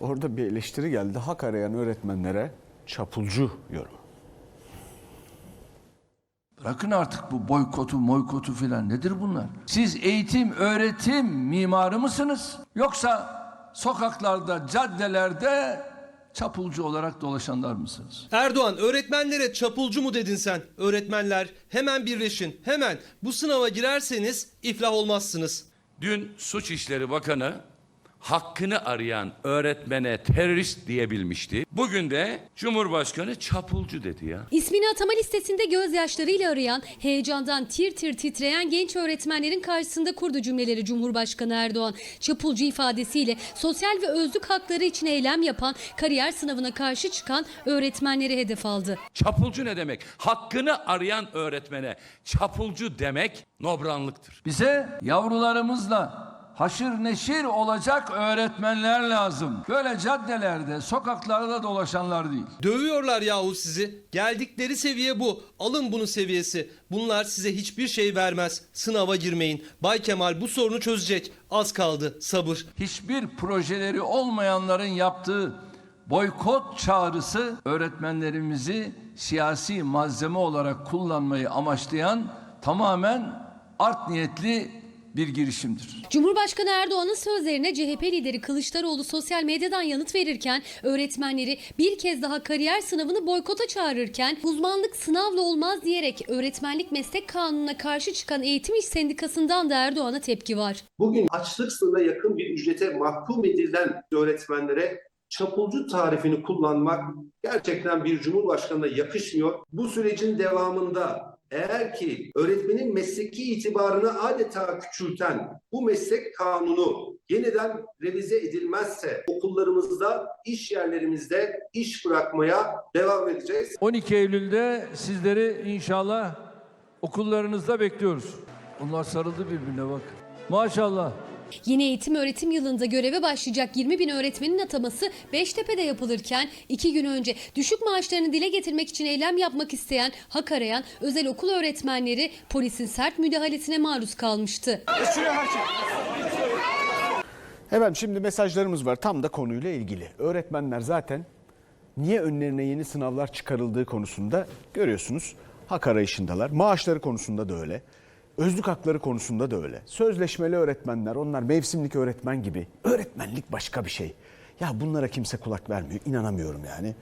Orada bir eleştiri geldi. Hak arayan öğretmenlere çapulcu yorum. Bırakın artık bu boykotu, moykotu filan nedir bunlar? Siz eğitim, öğretim mimarı mısınız? Yoksa sokaklarda, caddelerde çapulcu olarak dolaşanlar mısınız? Erdoğan öğretmenlere çapulcu mu dedin sen? Öğretmenler hemen birleşin. Hemen bu sınava girerseniz iflah olmazsınız. Dün Suç İşleri Bakanı hakkını arayan öğretmene terörist diyebilmişti. Bugün de Cumhurbaşkanı çapulcu dedi ya. İsmini atama listesinde gözyaşlarıyla arayan, heyecandan tir tir titreyen genç öğretmenlerin karşısında kurdu cümleleri Cumhurbaşkanı Erdoğan. Çapulcu ifadesiyle sosyal ve özlük hakları için eylem yapan, kariyer sınavına karşı çıkan öğretmenleri hedef aldı. Çapulcu ne demek? Hakkını arayan öğretmene çapulcu demek nobranlıktır. Bize yavrularımızla haşır neşir olacak öğretmenler lazım. Böyle caddelerde, sokaklarda dolaşanlar değil. Dövüyorlar yahu sizi. Geldikleri seviye bu. Alın bunun seviyesi. Bunlar size hiçbir şey vermez. Sınava girmeyin. Bay Kemal bu sorunu çözecek. Az kaldı. Sabır. Hiçbir projeleri olmayanların yaptığı boykot çağrısı öğretmenlerimizi siyasi malzeme olarak kullanmayı amaçlayan tamamen art niyetli bir girişimdir. Cumhurbaşkanı Erdoğan'ın sözlerine CHP lideri Kılıçdaroğlu sosyal medyadan yanıt verirken öğretmenleri bir kez daha kariyer sınavını boykota çağırırken uzmanlık sınavla olmaz diyerek öğretmenlik meslek kanununa karşı çıkan Eğitim İş Sendikası'ndan da Erdoğan'a tepki var. Bugün açlık sınırına yakın bir ücrete mahkum edilen öğretmenlere çapulcu tarifini kullanmak gerçekten bir cumhurbaşkanına yakışmıyor. Bu sürecin devamında eğer ki öğretmenin mesleki itibarını adeta küçülten bu meslek kanunu yeniden revize edilmezse okullarımızda, iş yerlerimizde iş bırakmaya devam edeceğiz. 12 Eylül'de sizleri inşallah okullarınızda bekliyoruz. Onlar sarıldı birbirine bak. Maşallah. Yeni eğitim öğretim yılında göreve başlayacak 20 bin öğretmenin ataması Beştepe'de yapılırken iki gün önce düşük maaşlarını dile getirmek için eylem yapmak isteyen, hak arayan özel okul öğretmenleri polisin sert müdahalesine maruz kalmıştı. Efendim şimdi mesajlarımız var tam da konuyla ilgili. Öğretmenler zaten niye önlerine yeni sınavlar çıkarıldığı konusunda görüyorsunuz hak arayışındalar. Maaşları konusunda da öyle. Özlük hakları konusunda da öyle. Sözleşmeli öğretmenler onlar mevsimlik öğretmen gibi. Öğretmenlik başka bir şey. Ya bunlara kimse kulak vermiyor inanamıyorum yani.